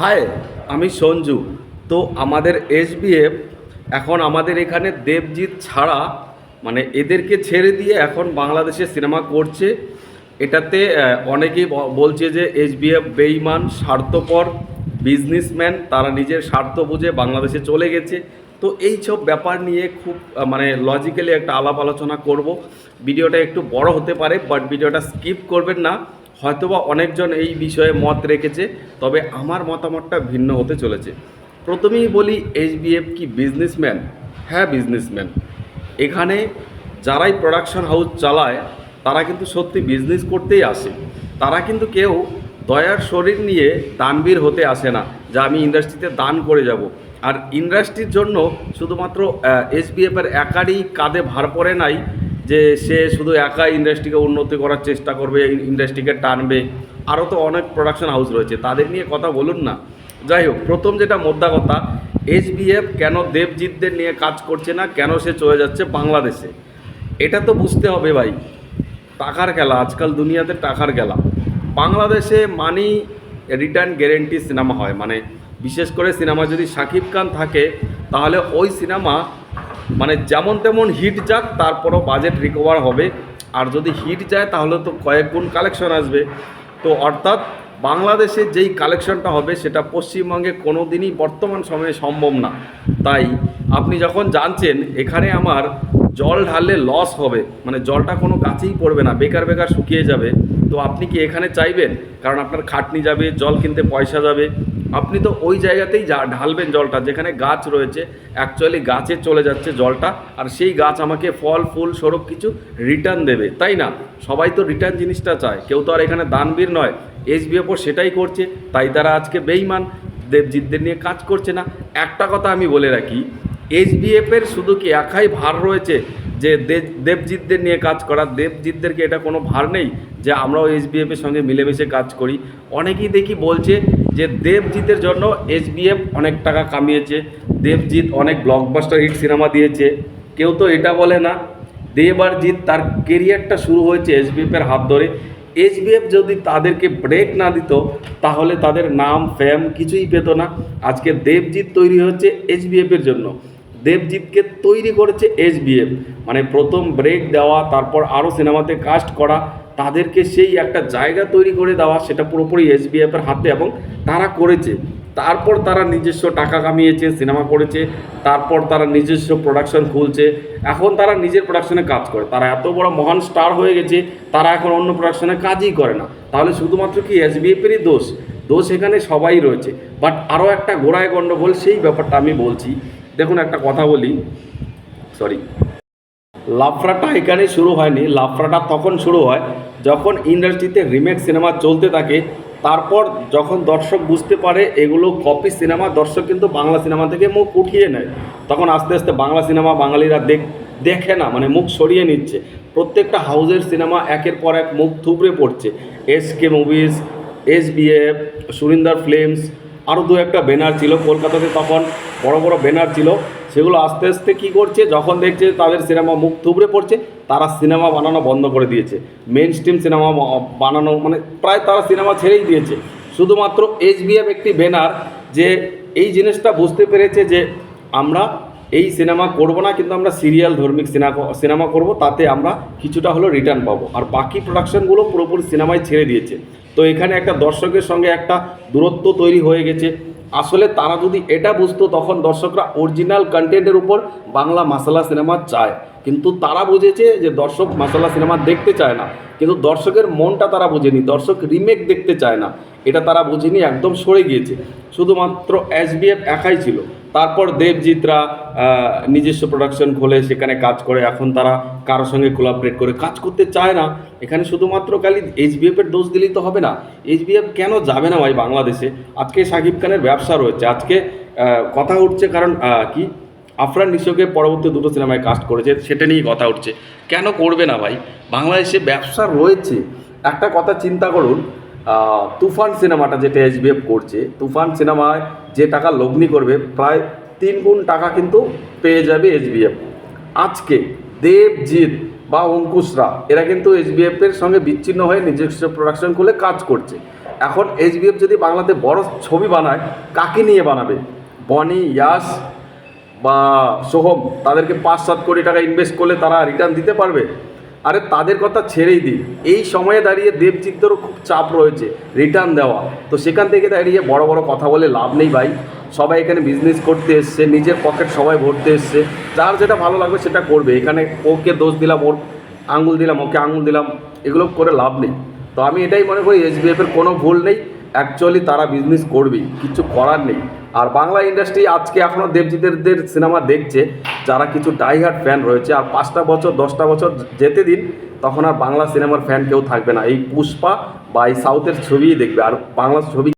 High, আমি সঞ্জু। তো আমাদের এসবিএফ এখন আমাদের এখানে দেবজিৎ ছাড়া মানে এদেরকে ছেড়ে দিয়ে এখন বাংলাদেশে সিনেমা করছে। এটাতে অনেকেই বলছে যে এসবিএফ বেইমান, স্বার্থপর, বিজনেসম্যান, তারা নিজের স্বার্থ বুঝে বাংলাদেশে চলে গেছে। তো এই সব ব্যাপার নিয়ে খুব মানে লজিক্যালি একটা আলাপ আলোচনা করব। ভিডিওটা একটু বড় হতে পারে বাট ভিডিওটা স্কিপ করবেন না। হয়তোবা অনেকজন এই বিষয়ে মত রেখেছে, তবে আমার মতামতটা ভিন্ন হতে চলেছে। প্রথমেই বলি এইচবিএফ কি বিজনেসম্যান হ্যাঁ বিজনেসম্যান এখানে যারাই প্রোডাকশন হাউস চালায়, তারা কিন্তু সত্যি বিজনেস করতেই আসে। তারা কিন্তু কেউ দয়ার শরীর নিয়ে দানবীর হতে আসে না, যা আমি ইন্ডাস্ট্রিতে দান করে যাব। আর ইন্ডাস্ট্রির জন্য শুধুমাত্র এস এসবিএফের একারই কাঁধে ভার পড়ে নাই যে সে শুধু একা ইন্ডাস্ট্রিকে উন্নতি করার চেষ্টা করবে ইন্ডাস্ট্রিকে টানবে। আরও তো অনেক প্রোডাকশন হাউস রয়েছে। তাদের নিয়ে কথা বলুন না। যাই হোক, প্রথম যেটা মোদ্দা কথা এইচবিএফ কেন দেবজিৎদের নিয়ে কাজ করছে না, কেন সে চলে যাচ্ছে বাংলাদেশে? এটা তো বুঝতে হবে ভাই। টাকার খেলা, আজকাল দুনিয়াতে টাকার খেলা। বাংলাদেশে মানি রিটার্ন গ্যারেন্টি সিনেমা হয়। মানে বিশেষ করে সিনেমা যদি শাকিব খান থাকে, তাহলে ওই সিনেমা মানে যেমন তেমন হিট যাক, তারপরও বাজেট রিকভার হবে। আর যদি হিট যায়, তাহলে তো কয়েক গুণ কালেকশন আসবে। তো অর্থাৎ বাংলাদেশে যেই কালেকশনটা হবে, সেটা পশ্চিমবঙ্গে কোনো দিনই বর্তমান সময়ে সম্ভব না। তাই আপনি যখন জানছেন, এখানে আমার জল ঢাললে লস হবে মানে জলটা কোনো কাছেই পড়বে না, বেকার বেকার শুকিয়ে যাবে। তো আপনি কি এখানে চাইবেন? কারণ আপনার খাটনি যাবে, জল কিনতে পয়সা যাবে। আপনি তো ওই জায়গাতেই যা ঢালবেন জলটা, যেখানে গাছ রয়েছে অ্যাকচুয়ালি গাছে চলে যাচ্ছে জলটা, আর সেই গাছ আমাকে ফল, ফুল স্বরূপ কিছু রিটার্ন দেবে, তাই না? সবাই তো রিটার্ন জিনিসটা চায়, কেউ তো আর এখানে দানবীর নয় এসবিএফও সেটাই করছে, তাই তারা আজকে বেইমান দেবজিৎদের নিয়ে কাজ করছে না। একটা কথা আমি বলে রাখি এইচবিএফের শুধু কি একাই ভার রয়েছে, যে দেবজিৎদের নিয়ে কাজ করা? দেবজিৎদেরকে এটা কোনো ভার নেই, যে আমরাও এইচবিএফের সঙ্গে মিলেমিশে কাজ করি। অনেকেই দেখি বলছে যে দেবজিতের জন্য এইচবিএফ অনেক টাকা কামিয়েছে, দেবজিৎ অনেক ব্লকবাস্টার হিট সিনেমা দিয়েছে। কেউ তো এটা বলে না, দেব আর জিৎ তার কেরিয়ারটা শুরু হয়েছে এসবিএফের হাত ধরে। এইচবিএফ যদি তাদেরকে ব্রেক না দিত, তাহলে তাদের নাম ফ্যাম কিছুই পেত না। আজকে দেবজিৎ তৈরি হচ্ছে এইচবিএফের জন্য। দেবজিৎকে তৈরি করেছে এইচবিএফ মানে প্রথম ব্রেক দেওয়া, তারপর আরও সিনেমাতে কাস্ট করা তাদেরকে সেই একটা জায়গা তৈরি করে দেওয়া, সেটা পুরোপুরি এসবিএফের হাতে এবং তারা করেছে। তারপর তারা নিজস্ব টাকা কামিয়েছে, সিনেমা করেছে, তারপর তারা নিজস্ব প্রোডাকশন খুলছে। এখন তারা নিজের প্রোডাকশনে কাজ করে। তারা এত বড় মহান স্টার হয়ে গেছে, তারা এখন অন্য প্রোডাকশনে কাজই করে না। তাহলে শুধুমাত্র কি এসবিএফেরই দোষ? দোষ এখানে সবাই রয়েছে। বাট আরও একটা গোড়ায় গণ্ডগোল সেই ব্যাপারটা আমি বলছি। দেখুন, একটা কথা বলি। সরি লাফড়াটা এখানে শুরু হয়নি। লাফড়াটা তখন শুরু হয় যখন ইন্ডাস্ট্রিতে রিমেক সিনেমা চলতে থাকে। তারপর যখন দর্শক বুঝতে পারে এগুলো কপি সিনেমা দর্শক কিন্তু বাংলা সিনেমা থেকে মুখ উঠিয়ে নেয়। তখন আস্তে আস্তে বাংলা সিনেমা বাঙালিরা দেখ, দেখে না মানে মুখ সরিয়ে নিচ্ছে। প্রত্যেকটা হাউজের সিনেমা একের পর এক মুখ থুবড়ে পড়ছে। S K movies S VF Surinder films আরও দু একটা ব্যানার ছিল কলকাতাতে তখন, বড় বড় ব্যানার ছিল। সেগুলো আস্তে আস্তে কী করছে, যখন দেখছে তাদের সিনেমা মুখ থুবড়ে পড়ছে, তারা সিনেমা বানানো বন্ধ করে দিয়েছে। মেন স্ট্রিম সিনেমা বানানো মানে প্রায় তারা সিনেমা ছেড়েই দিয়েছে। শুধুমাত্র এইচবিএফ একটি ব্যানার যে এই জিনিসটা বুঝতে পেরেছে যে আমরা এই সিনেমা করব না, কিন্তু আমরা সিরিয়াল ধর্মিক সিনেমা সিনেমা করব, তাতে আমরা কিছুটা হলো রিটার্ন পাবো। আর বাকি প্রোডাকশনগুলো পুরোপুরি সিনেমায় ছেড়ে দিয়েছে। তো এখানে একটা দর্শকের সঙ্গে একটা দূরত্ব তৈরি হয়ে গেছে। আসলে তারা যদি এটা বুঝতো তখন দর্শকরা অরিজিনাল কন্টেন্টের উপর বাংলা মাসালা সিনেমা চায়। কিন্তু তারা বুঝেছে যে দর্শক মাসালা সিনেমা দেখতে চায় না। কিন্তু দর্শকের মনটা তারা বোঝেনি, দর্শক রিমেক দেখতে চায় না। এটা তারা বুঝেনি, একদম সরে গিয়েছে। শুধুমাত্র এসবিএফ একাই ছিল। তারপর দেবজিৎরা নিজস্ব প্রোডাকশন খোলে, সেখানে কাজ করে। এখন তারা কারোর সঙ্গে কোলাবরেট করে। কাজ করতে চায় না। এখানে শুধুমাত্র খালি এইচবিএফের দোষ দিলেই তো হবে না। এইচবিএফ কেন যাবে না ভাই বাংলাদেশে? আজকে শাকিব খানের ব্যবসা রয়েছে। আজকে কথা উঠছে কারণ কি? আফরান নিশোকে পরবর্তী দুটো সিনেমায় কাস্ট করেছে, সেটা নিয়েই কথা উঠছে। কেন করবে না ভাই? বাংলাদেশে ব্যবসা রয়েছে। একটা কথা চিন্তা করুন তুফান সিনেমাটা যেটা এইচবিএফ করছে, তুফান সিনেমায় যে টাকা লগ্নি করবে, প্রায় তিন গুণ টাকা কিন্তু পেয়ে যাবে এইচবিএফ আজকে দেবজিৎ বা অঙ্কুশরা, এরা কিন্তু এইচবিএফ এর সঙ্গে বিচ্ছিন্ন হয়ে নিজস্ব প্রোডাকশন খুলে কাজ করছে। এখন এইচবিএফ যদি বাংলাতে বড় ছবি বানায়, কাকে নিয়ে বানাবে? বনি, ইয়াস বা সোহম, তাদেরকে পাঁচ সাত কোটি টাকা ইনভেস্ট করলে তারা রিটার্ন দিতে পারবে। আরে তাদের কথা ছেড়েই দিন। এই সময়ে দাঁড়িয়ে দেবচিত্তরও খুব চাপ রয়েছে রিটার্ন দেওয়া। তো সেখান থেকে দাঁড়িয়ে বড় বড় কথা বলে লাভ নেই ভাই। সবাই এখানে বিজনেস করতে এসছে, নিজের পকেট সবাই ভরতে এসছে। যার যেটা ভালো লাগবে সেটা করবে। এখানে ওকে দোষ দিলাম, ওর আঙুল দিলাম, ওকে আঙুল দিলাম, এগুলো করে লাভ নেই। তো আমি এটাই মনে করি এসবিএফের কোনো ভুল নেই। অ্যাকচুয়ালি তারা বিজনেস করবেই, কিছু করার নেই। আর বাংলা ইন্ডাস্ট্রি আজকে এখনও দেবজিতের সিনেমা দেখছে, যারা কিছু ডাইহার্ট ফ্যান রয়েছে, আর পাঁচটা বছর, দশটা বছর যেতে দিন, তখন আর বাংলা সিনেমার ফ্যান কেউ থাকবে না। এই পুষ্পা বা এই সাউথের ছবিই দেখবে, আর বাংলা ছবি